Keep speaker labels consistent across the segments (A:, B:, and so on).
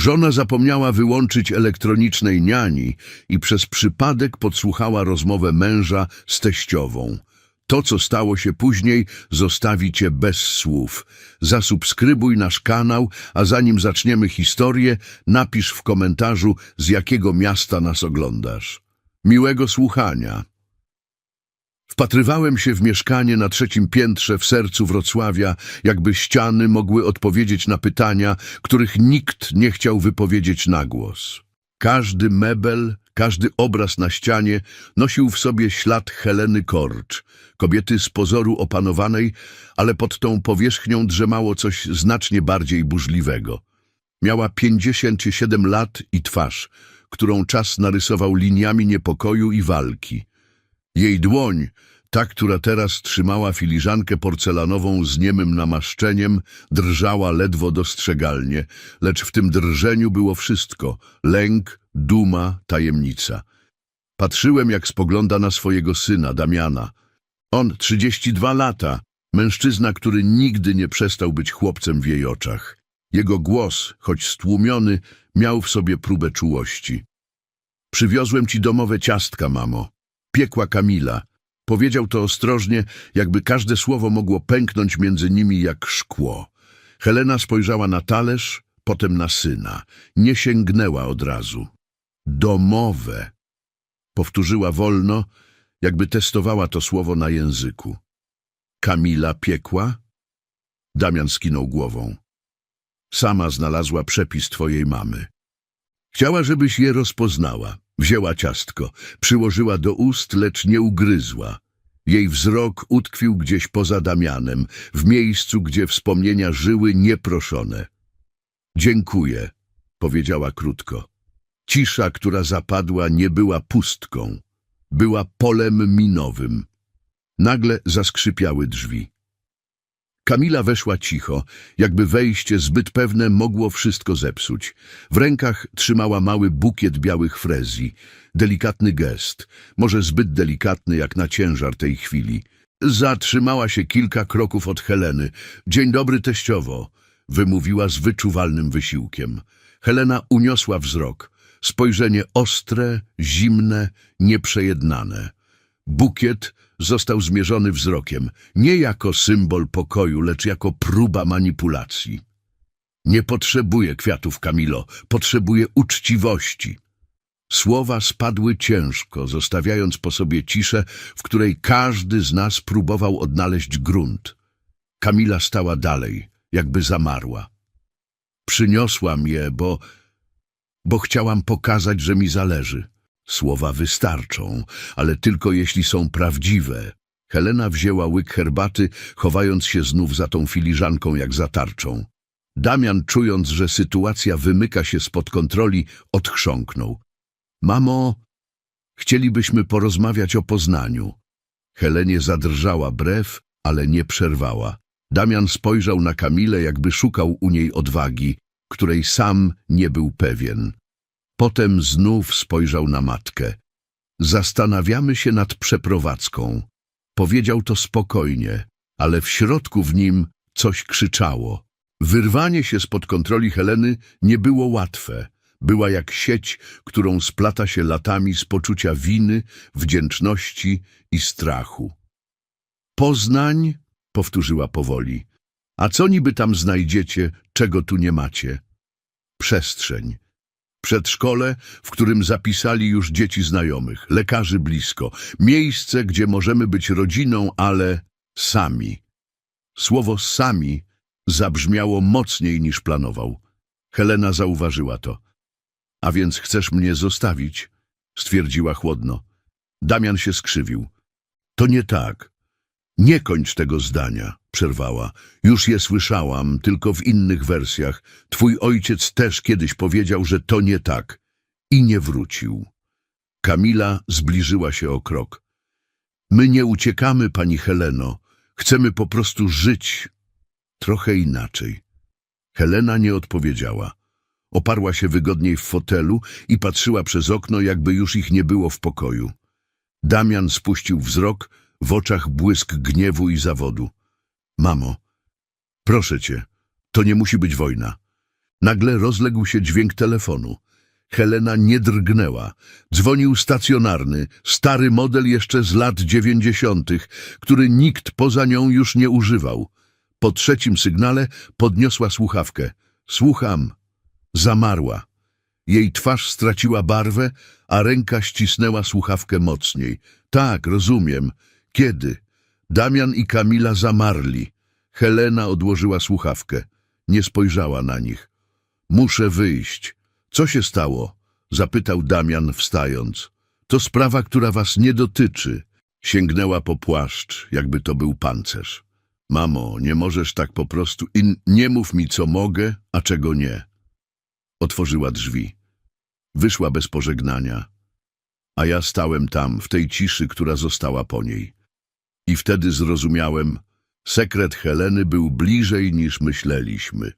A: Żona zapomniała wyłączyć elektronicznej niani i przez przypadek podsłuchała rozmowę męża z teściową. To, co stało się później, zostawi cię bez słów. Zasubskrybuj nasz kanał, a zanim zaczniemy historię, napisz w komentarzu, z jakiego miasta nas oglądasz. Miłego słuchania. Wpatrywałem się w mieszkanie na trzecim piętrze w sercu Wrocławia, jakby ściany mogły odpowiedzieć na pytania, których nikt nie chciał wypowiedzieć na głos. Każdy mebel, każdy obraz na ścianie nosił w sobie ślad Heleny Korcz, kobiety z pozoru opanowanej, ale pod tą powierzchnią drzemało coś znacznie bardziej burzliwego. Miała 57 lat i twarz, którą czas narysował liniami niepokoju i walki. Jej dłoń, ta, która teraz trzymała filiżankę porcelanową z niemym namaszczeniem, drżała ledwo dostrzegalnie, lecz w tym drżeniu było wszystko – lęk, duma, tajemnica. Patrzyłem, jak spogląda na swojego syna, Damiana. On 32 lata, mężczyzna, który nigdy nie przestał być chłopcem w jej oczach. Jego głos, choć stłumiony, miał w sobie próbę czułości. Przywiozłem ci domowe ciastka, mamo. Piekła Kamila. Powiedział to ostrożnie, jakby każde słowo mogło pęknąć między nimi jak szkło. Helena spojrzała na talerz, potem na syna. Nie sięgnęła od razu. Domowe. Powtórzyła wolno, jakby testowała to słowo na języku. Kamila piekła? Damian skinął głową. Sama znalazła przepis twojej mamy. Chciała, żebyś je rozpoznała. Wzięła ciastko, przyłożyła do ust, lecz nie ugryzła. Jej wzrok utkwił gdzieś poza Damianem, w miejscu, gdzie wspomnienia żyły nieproszone. Dziękuję, powiedziała krótko. Cisza, która zapadła, nie była pustką. Była polem minowym. Nagle zaskrzypiały drzwi. Kamila weszła cicho, jakby wejście zbyt pewne mogło wszystko zepsuć. W rękach trzymała mały bukiet białych frezji. Delikatny gest, może zbyt delikatny jak na ciężar tej chwili. Zatrzymała się kilka kroków od Heleny. Dzień dobry, teściowo, wymówiła z wyczuwalnym wysiłkiem. Helena uniosła wzrok. Spojrzenie ostre, zimne, nieprzejednane. Bukiet został zmierzony wzrokiem, nie jako symbol pokoju, lecz jako próba manipulacji. Nie potrzebuję kwiatów, Kamilo, potrzebuję uczciwości. Słowa spadły ciężko, zostawiając po sobie ciszę, w której każdy z nas próbował odnaleźć grunt. Kamila stała dalej, jakby zamarła. Przyniosłam je, bo... bo chciałam pokazać, że mi zależy. Słowa wystarczą, ale tylko jeśli są prawdziwe. Helena wzięła łyk herbaty, chowając się znów za tą filiżanką jak za tarczą. Damian, czując, że sytuacja wymyka się spod kontroli, odchrząknął. Mamo, chcielibyśmy porozmawiać o Poznaniu. Helenie zadrżała brew, ale nie przerwała. Damian spojrzał na Kamilę, jakby szukał u niej odwagi, której sam nie był pewien. Potem znów spojrzał na matkę. Zastanawiamy się nad przeprowadzką. Powiedział to spokojnie, ale w środku w nim coś krzyczało. Wyrwanie się spod kontroli Heleny nie było łatwe. Była jak sieć, którą splata się latami z poczucia winy, wdzięczności i strachu. Poznań, powtórzyła powoli. A co niby tam znajdziecie, czego tu nie macie? Przestrzeń. Przedszkole, w którym zapisali już dzieci znajomych, lekarzy blisko, miejsce, gdzie możemy być rodziną, ale sami. Słowo sami zabrzmiało mocniej niż planował. Helena zauważyła to. A więc chcesz mnie zostawić? stwierdziła chłodno. Damian się skrzywił. To nie tak. Nie kończ tego zdania, przerwała. Już je słyszałam, tylko w innych wersjach. Twój ojciec też kiedyś powiedział, że to nie tak. I nie wrócił. Kamila zbliżyła się o krok. My nie uciekamy, pani Heleno. Chcemy po prostu żyć trochę inaczej. Helena nie odpowiedziała. Oparła się wygodniej w fotelu i patrzyła przez okno, jakby już ich nie było w pokoju. Damian spuścił wzrok, w oczach błysk gniewu i zawodu. Mamo, proszę cię, to nie musi być wojna. Nagle rozległ się dźwięk telefonu. Helena nie drgnęła. Dzwonił stacjonarny, stary model jeszcze z lat dziewięćdziesiątych, który nikt poza nią już nie używał. Po trzecim sygnale podniosła słuchawkę. Słucham. Zamarła. Jej twarz straciła barwę, a ręka ścisnęła słuchawkę mocniej. Tak, rozumiem. Kiedy? Damian i Kamila zamarli. Helena odłożyła słuchawkę. Nie spojrzała na nich. Muszę wyjść. Co się stało? Zapytał Damian, wstając. To sprawa, która was nie dotyczy. Sięgnęła po płaszcz, jakby to był pancerz. Mamo, nie możesz tak po prostu i nie mów mi, co mogę, a czego nie. Otworzyła drzwi. Wyszła bez pożegnania, a ja stałem tam, w tej ciszy, która została po niej. I wtedy zrozumiałem, sekret Heleny był bliżej niż myśleliśmy.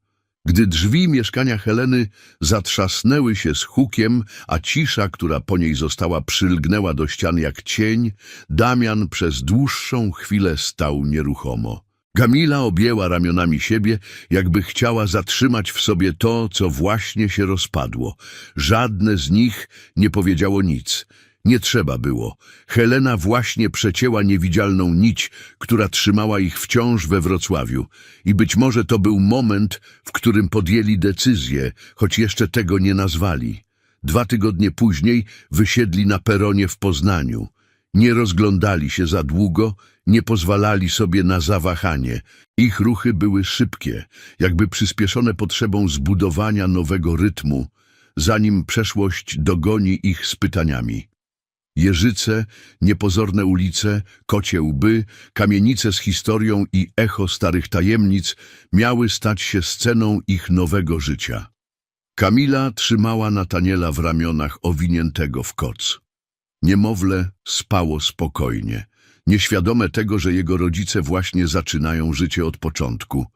A: Gdy drzwi mieszkania Heleny zatrzasnęły się z hukiem, a cisza, która po niej została, przylgnęła do ścian jak cień, Damian przez dłuższą chwilę stał nieruchomo. Kamila objęła ramionami siebie, jakby chciała zatrzymać w sobie to, co właśnie się rozpadło. Żadne z nich nie powiedziało nic. Nie trzeba było. Helena właśnie przecięła niewidzialną nić, która trzymała ich wciąż we Wrocławiu. I być może to był moment, w którym podjęli decyzję, choć jeszcze tego nie nazwali. Dwa tygodnie później wysiedli na peronie w Poznaniu. Nie rozglądali się za długo, nie pozwalali sobie na zawahanie. Ich ruchy były szybkie, jakby przyspieszone potrzebą zbudowania nowego rytmu, zanim przeszłość dogoni ich z pytaniami. Jeżyce, niepozorne ulice, kocie łby, kamienice z historią i echo starych tajemnic miały stać się sceną ich nowego życia. Kamila trzymała Nataniela w ramionach owiniętego w koc. Niemowlę spało spokojnie, nieświadome tego, że jego rodzice właśnie zaczynają życie od początku.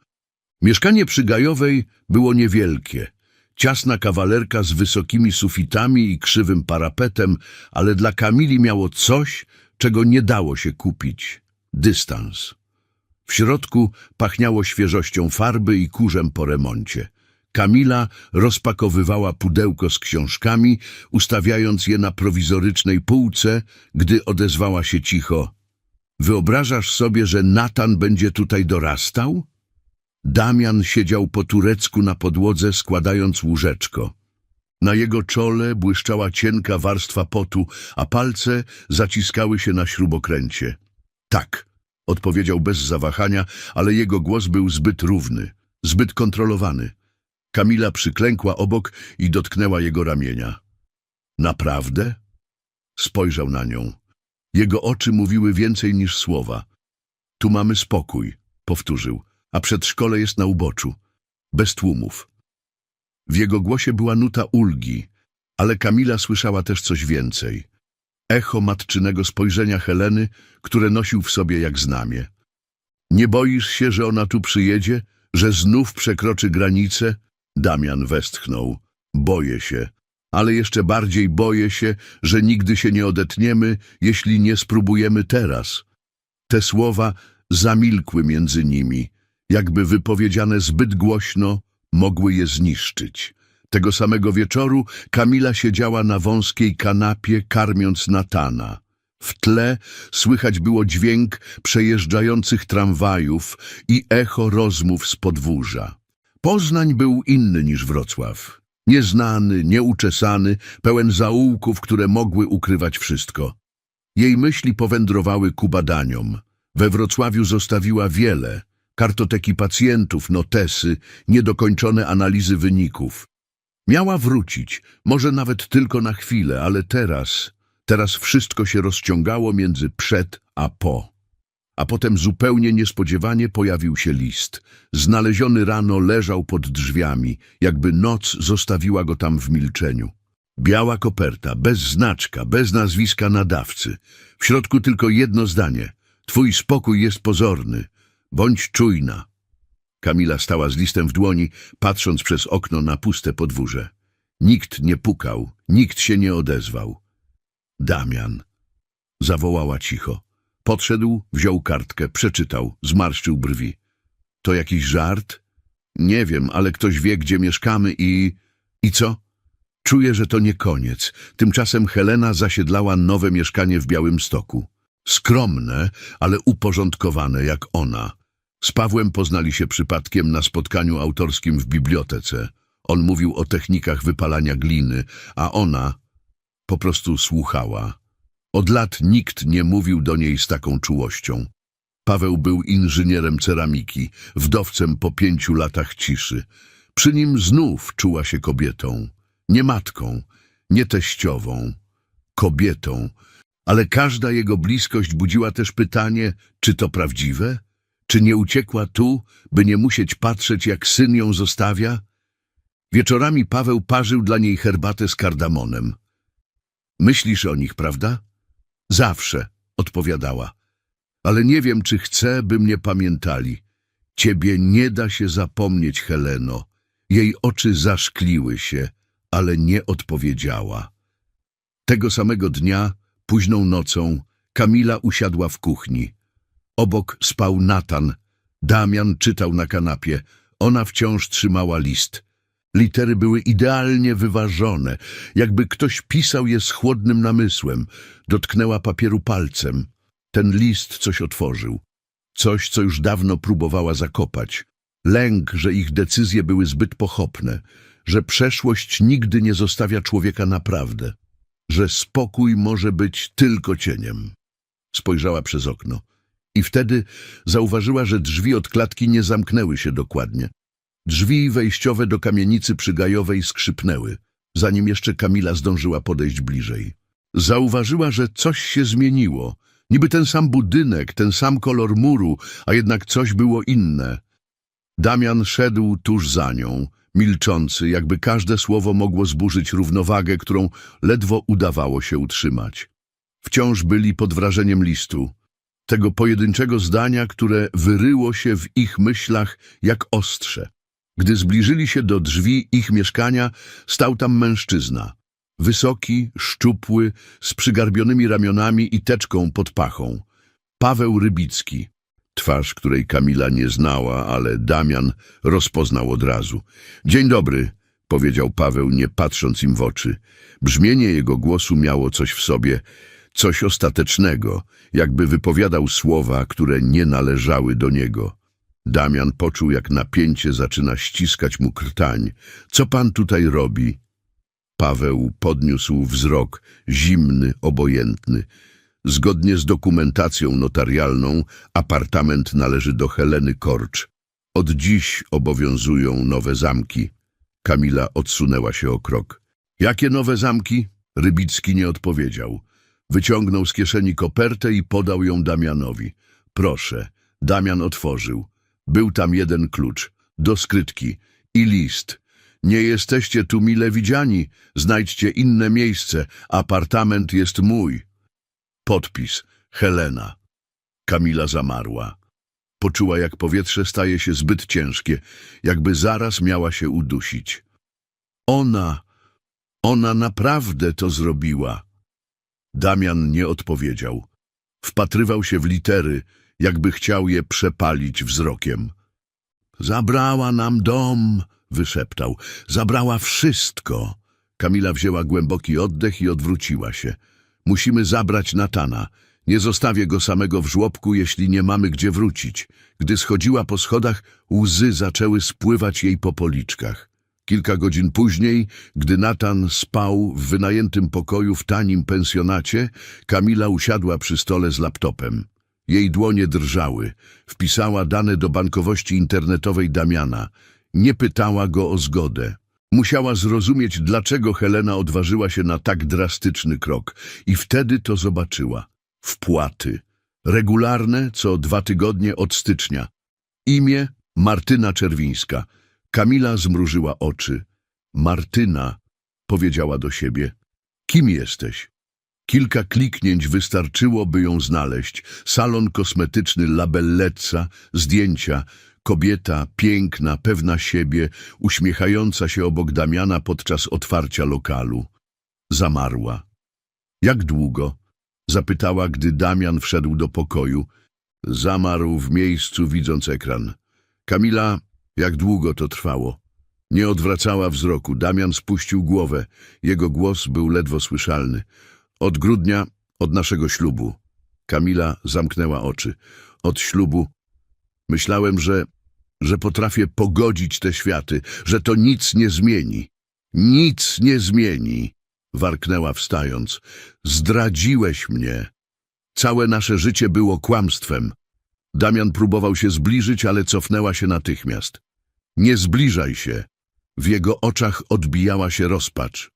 A: Mieszkanie przy Gajowej było niewielkie. Ciasna kawalerka z wysokimi sufitami i krzywym parapetem, ale dla Kamili miało coś, czego nie dało się kupić. Dystans. W środku pachniało świeżością farby i kurzem po remoncie. Kamila rozpakowywała pudełko z książkami, ustawiając je na prowizorycznej półce, gdy odezwała się cicho. Wyobrażasz sobie, że Natan będzie tutaj dorastał? Damian siedział po turecku na podłodze, składając łóżeczko. Na jego czole błyszczała cienka warstwa potu, a palce zaciskały się na śrubokręcie. Tak, odpowiedział bez zawahania, ale jego głos był zbyt równy, zbyt kontrolowany. Kamila przyklękła obok i dotknęła jego ramienia. Naprawdę? Spojrzał na nią. Jego oczy mówiły więcej niż słowa. Tu mamy spokój, powtórzył, a przedszkole jest na uboczu, bez tłumów. W jego głosie była nuta ulgi, ale Kamila słyszała też coś więcej. Echo matczynego spojrzenia Heleny, które nosił w sobie jak znamie. Nie boisz się, że ona tu przyjedzie, że znów przekroczy granicę? Damian westchnął. Boję się, ale jeszcze bardziej boję się, że nigdy się nie odetniemy, jeśli nie spróbujemy teraz. Te słowa zamilkły między nimi, jakby wypowiedziane zbyt głośno, mogły je zniszczyć. Tego samego wieczoru Kamila siedziała na wąskiej kanapie, karmiąc Natana. W tle słychać było dźwięk przejeżdżających tramwajów i echo rozmów z podwórza. Poznań był inny niż Wrocław. Nieznany, nieuczesany, pełen zaułków, które mogły ukrywać wszystko. Jej myśli powędrowały ku badaniom. We Wrocławiu zostawiła wiele. Kartoteki pacjentów, notesy, niedokończone analizy wyników. Miała wrócić, może nawet tylko na chwilę, ale teraz, teraz wszystko się rozciągało między przed a po. A potem zupełnie niespodziewanie pojawił się list. Znaleziony rano leżał pod drzwiami, jakby noc zostawiła go tam w milczeniu. Biała koperta, bez znaczka, bez nazwiska nadawcy. W środku tylko jedno zdanie. Twój spokój jest pozorny. Bądź czujna. Kamila stała z listem w dłoni, patrząc przez okno na puste podwórze. Nikt nie pukał, nikt się nie odezwał. Damian. Zawołała cicho. Podszedł, wziął kartkę, przeczytał, zmarszczył brwi. To jakiś żart? Nie wiem, ale ktoś wie, gdzie mieszkamy i... I co? Czuję, że to nie koniec. Tymczasem Helena zasiedlała nowe mieszkanie w Białymstoku. Skromne, ale uporządkowane jak ona. Z Pawłem poznali się przypadkiem na spotkaniu autorskim w bibliotece. On mówił o technikach wypalania gliny, a ona po prostu słuchała. Od lat nikt nie mówił do niej z taką czułością. Paweł był inżynierem ceramiki, wdowcem po pięciu latach ciszy. Przy nim znów czuła się kobietą. Nie matką, nie teściową, kobietą. Ale każda jego bliskość budziła też pytanie, czy to prawdziwe? Czy nie uciekła tu, by nie musieć patrzeć, jak syn ją zostawia? Wieczorami Paweł parzył dla niej herbatę z kardamonem. Myślisz o nich, prawda? Zawsze, odpowiadała. Ale nie wiem, czy chcę, by mnie pamiętali. Ciebie nie da się zapomnieć, Heleno. Jej oczy zaszkliły się, ale nie odpowiedziała. Tego samego dnia, późną nocą, Kamila usiadła w kuchni. Obok spał Natan. Damian czytał na kanapie. Ona wciąż trzymała list. Litery były idealnie wyważone, jakby ktoś pisał je z chłodnym namysłem. Dotknęła papieru palcem. Ten list coś otworzył. Coś, co już dawno próbowała zakopać. Lęk, że ich decyzje były zbyt pochopne, że przeszłość nigdy nie zostawia człowieka naprawdę, że spokój może być tylko cieniem. Spojrzała przez okno i wtedy zauważyła, że drzwi od klatki nie zamknęły się dokładnie. Drzwi wejściowe do kamienicy przygajowej skrzypnęły, zanim jeszcze Kamila zdążyła podejść bliżej. Zauważyła, że coś się zmieniło. Niby ten sam budynek, ten sam kolor muru, a jednak coś było inne. Damian szedł tuż za nią, milczący, jakby każde słowo mogło zburzyć równowagę, którą ledwo udawało się utrzymać. Wciąż byli pod wrażeniem listu, tego pojedynczego zdania, które wyryło się w ich myślach jak ostrze. Gdy zbliżyli się do drzwi ich mieszkania, stał tam mężczyzna. Wysoki, szczupły, z przygarbionymi ramionami i teczką pod pachą. Paweł Rybicki. Twarz, której Kamila nie znała, ale Damian rozpoznał od razu. Dzień dobry, powiedział Paweł, nie patrząc im w oczy. Brzmienie jego głosu miało coś w sobie, coś ostatecznego, jakby wypowiadał słowa, które nie należały do niego. Damian poczuł, jak napięcie zaczyna ściskać mu krtań. Co pan tutaj robi? Paweł podniósł wzrok, zimny, obojętny. Zgodnie z dokumentacją notarialną, apartament należy do Heleny Korcz. Od dziś obowiązują nowe zamki. Kamila odsunęła się o krok. Jakie nowe zamki? Rybicki nie odpowiedział. Wyciągnął z kieszeni kopertę i podał ją Damianowi. Proszę. Damian otworzył. Był tam jeden klucz, do skrytki i list. Nie jesteście tu mile widziani, znajdźcie inne miejsce, apartament jest mój. Podpis, Helena. Kamila zamarła. Poczuła, jak powietrze staje się zbyt ciężkie, jakby zaraz miała się udusić. Ona, ona naprawdę to zrobiła. Damian nie odpowiedział. Wpatrywał się w litery, jakby chciał je przepalić wzrokiem. Zabrała nam dom, wyszeptał. Zabrała wszystko. Kamila wzięła głęboki oddech i odwróciła się. Musimy zabrać Natana. Nie zostawię go samego w żłobku, jeśli nie mamy gdzie wrócić. Gdy schodziła po schodach, łzy zaczęły spływać jej po policzkach. Kilka godzin później, gdy Natan spał w wynajętym pokoju w tanim pensjonacie, Kamila usiadła przy stole z laptopem. Jej dłonie drżały. Wpisała dane do bankowości internetowej Damiana. Nie pytała go o zgodę. Musiała zrozumieć, dlaczego Helena odważyła się na tak drastyczny krok. I wtedy to zobaczyła. Wpłaty. Regularne, co dwa tygodnie od stycznia. Imię Martyna Czerwińska. Kamila zmrużyła oczy. Martyna, powiedziała do siebie. Kim jesteś? Kilka kliknięć wystarczyło, by ją znaleźć. Salon kosmetyczny Labelletza, zdjęcia, kobieta, piękna, pewna siebie, uśmiechająca się obok Damiana podczas otwarcia lokalu. Zamarła. Jak długo? Zapytała, gdy Damian wszedł do pokoju. Zamarł w miejscu, widząc ekran. Kamila Jak długo to trwało? Nie odwracała wzroku. Damian spuścił głowę. Jego głos był ledwo słyszalny. Od grudnia, od naszego ślubu. Kamila zamknęła oczy. Od ślubu myślałem, że, że potrafię pogodzić te światy, że to nic nie zmieni. Nic nie zmieni, warknęła wstając. Zdradziłeś mnie. Całe nasze życie było kłamstwem. Damian próbował się zbliżyć, ale cofnęła się natychmiast. Nie zbliżaj się. W jego oczach odbijała się rozpacz.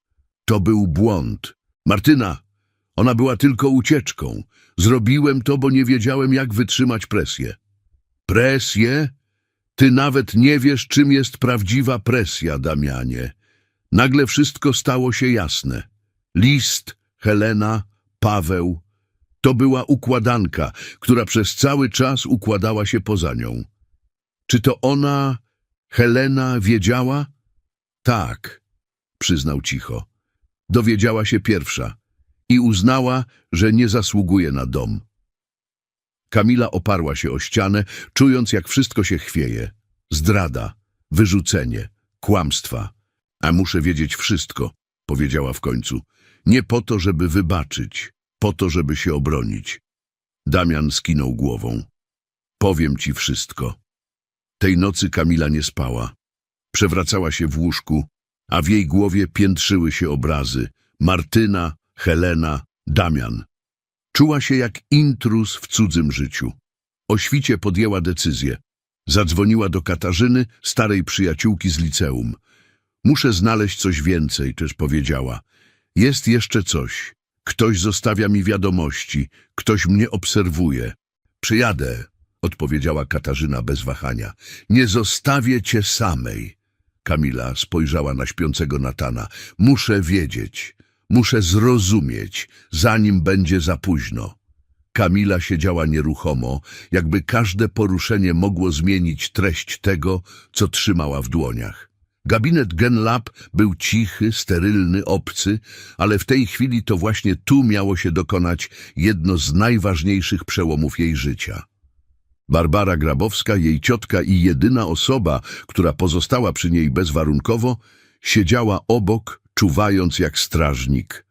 A: To był błąd. Martyna, ona była tylko ucieczką. Zrobiłem to, bo nie wiedziałem, jak wytrzymać presję. Presję? Ty nawet nie wiesz, czym jest prawdziwa presja, Damianie. Nagle wszystko stało się jasne. List, Helena, Paweł. To była układanka, która przez cały czas układała się poza nią. Czy to ona, Helena, wiedziała? Tak, przyznał cicho. Dowiedziała się pierwsza i uznała, że nie zasługuje na dom. Kamila oparła się o ścianę, czując, jak wszystko się chwieje. Zdrada, wyrzucenie, kłamstwa. A muszę wiedzieć wszystko, powiedziała w końcu. Nie po to, żeby wybaczyć, po to, żeby się obronić. Damian skinął głową. Powiem ci wszystko. Tej nocy Kamila nie spała. Przewracała się w łóżku, a w jej głowie piętrzyły się obrazy. Martyna, Helena, Damian. Czuła się jak intruz w cudzym życiu. O świcie podjęła decyzję. Zadzwoniła do Katarzyny, starej przyjaciółki z liceum. Muszę znaleźć coś więcej, też powiedziała. Jest jeszcze coś. Ktoś zostawia mi wiadomości, ktoś mnie obserwuje. Przyjadę, odpowiedziała Katarzyna bez wahania. Nie zostawię cię samej. Kamila spojrzała na śpiącego Natana. Muszę wiedzieć, muszę zrozumieć, zanim będzie za późno. Kamila siedziała nieruchomo, jakby każde poruszenie mogło zmienić treść tego, co trzymała w dłoniach. Gabinet Genlab był cichy, sterylny, obcy, ale w tej chwili to właśnie tu miało się dokonać jedno z najważniejszych przełomów jej życia. Barbara Grabowska, jej ciotka i jedyna osoba, która pozostała przy niej bezwarunkowo, siedziała obok, czuwając jak strażnik.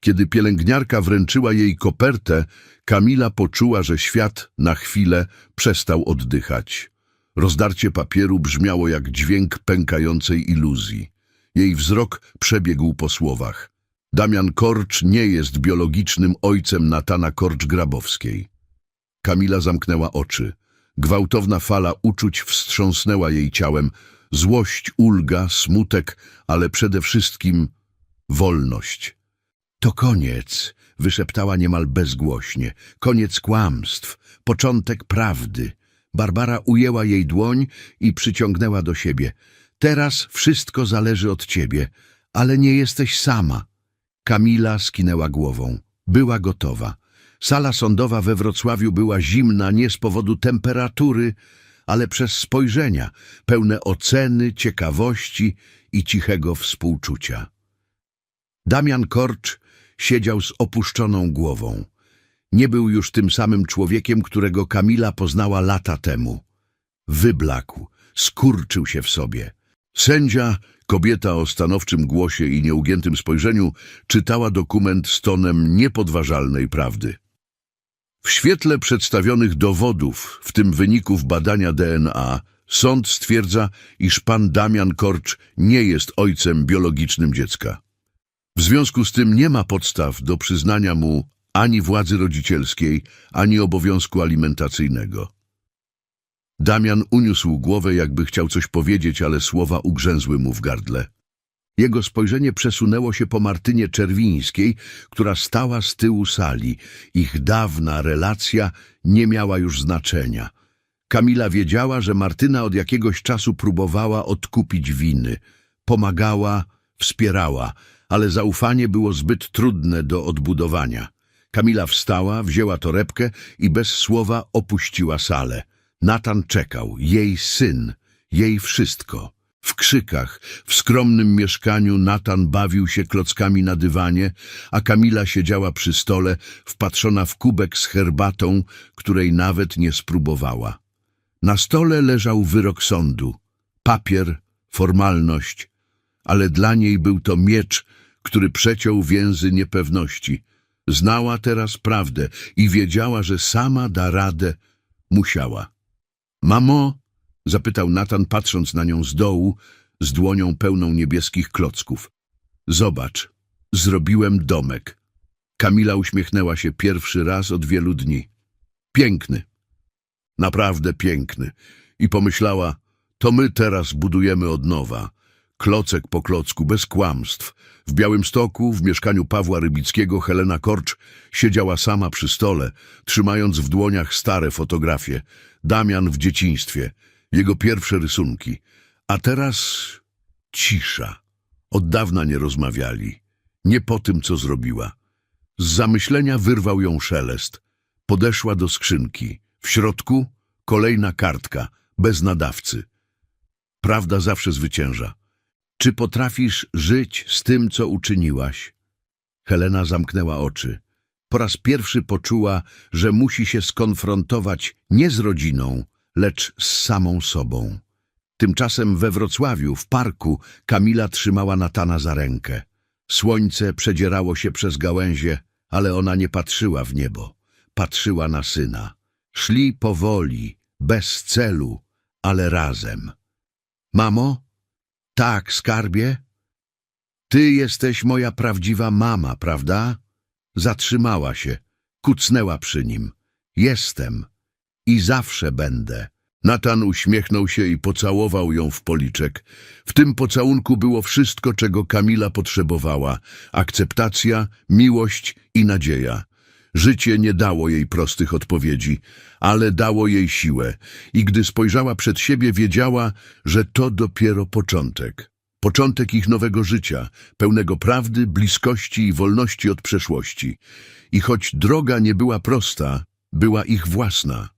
A: Kiedy pielęgniarka wręczyła jej kopertę, Kamila poczuła, że świat na chwilę przestał oddychać. Rozdarcie papieru brzmiało jak dźwięk pękającej iluzji. Jej wzrok przebiegł po słowach. Damian Korcz nie jest biologicznym ojcem Natana Korcz-Grabowskiej. Kamila zamknęła oczy. Gwałtowna fala uczuć wstrząsnęła jej ciałem. Złość, ulga, smutek, ale przede wszystkim wolność. To koniec, wyszeptała niemal bezgłośnie. Koniec kłamstw, początek prawdy. Barbara ujęła jej dłoń i przyciągnęła do siebie. Teraz wszystko zależy od ciebie, ale nie jesteś sama. Kamila skinęła głową. Była gotowa. Sala sądowa we Wrocławiu była zimna nie z powodu temperatury, ale przez spojrzenia, pełne oceny, ciekawości i cichego współczucia. Damian Korcz siedział z opuszczoną głową. Nie był już tym samym człowiekiem, którego Kamila poznała lata temu. Wyblakł, skurczył się w sobie. Sędzia, kobieta o stanowczym głosie i nieugiętym spojrzeniu, czytała dokument z tonem niepodważalnej prawdy. W świetle przedstawionych dowodów, w tym wyników badania DNA, sąd stwierdza, iż pan Damian Korcz nie jest ojcem biologicznym dziecka. W związku z tym nie ma podstaw do przyznania mu ani władzy rodzicielskiej, ani obowiązku alimentacyjnego. Damian uniósł głowę, jakby chciał coś powiedzieć, ale słowa ugrzęzły mu w gardle. Jego spojrzenie przesunęło się po Martynie Czerwińskiej, która stała z tyłu sali. Ich dawna relacja nie miała już znaczenia. Kamila wiedziała, że Martyna od jakiegoś czasu próbowała odkupić winy. Pomagała, wspierała, ale zaufanie było zbyt trudne do odbudowania. Kamila wstała, wzięła torebkę i bez słowa opuściła salę. Natan czekał, jej syn, jej wszystko. W krzykach, w skromnym mieszkaniu Natan bawił się klockami na dywanie, a Kamila siedziała przy stole, wpatrzona w kubek z herbatą, której nawet nie spróbowała. Na stole leżał wyrok sądu. papier, formalność, ale dla niej był to miecz, który przeciął więzy niepewności. Znała teraz prawdę i wiedziała, że sama da radę. Musiała. Mamo? Zapytał Natan, patrząc na nią z dołu, z dłonią pełną niebieskich klocków. Zobacz, zrobiłem domek. Kamila uśmiechnęła się pierwszy raz od wielu dni. Piękny. Naprawdę piękny. I pomyślała, to my teraz budujemy od nowa. Klocek po klocku, bez kłamstw. W Białymstoku, w mieszkaniu Pawła Rybickiego, Helena Korcz siedziała sama przy stole, trzymając w dłoniach stare fotografie. Damian w dzieciństwie, jego pierwsze rysunki. A teraz cisza. Od dawna nie rozmawiali. Nie po tym, co zrobiła. Z zamyślenia wyrwał ją szelest. Podeszła do skrzynki. W środku kolejna kartka, bez nadawcy. Prawda zawsze zwycięża. Czy potrafisz żyć z tym, co uczyniłaś? Helena zamknęła oczy. Po raz pierwszy poczuła, że musi się skonfrontować nie z rodziną, lecz z samą sobą. Tymczasem we Wrocławiu, w parku, Kamila trzymała Natana za rękę. Słońce przedzierało się przez gałęzie, ale ona nie patrzyła w niebo. Patrzyła na syna. Szli powoli, bez celu, ale razem. Mamo? Tak, skarbie? Ty jesteś moja prawdziwa mama, prawda? Zatrzymała się, kucnęła przy nim. Jestem i zawsze będę. Natan uśmiechnął się i pocałował ją w policzek. W tym pocałunku było wszystko, czego Kamila potrzebowała. Akceptacja, miłość i nadzieja. Życie nie dało jej prostych odpowiedzi, ale dało jej siłę i gdy spojrzała przed siebie, wiedziała, że to dopiero początek. Początek ich nowego życia, pełnego prawdy, bliskości i wolności od przeszłości. I choć droga nie była prosta, była ich własna.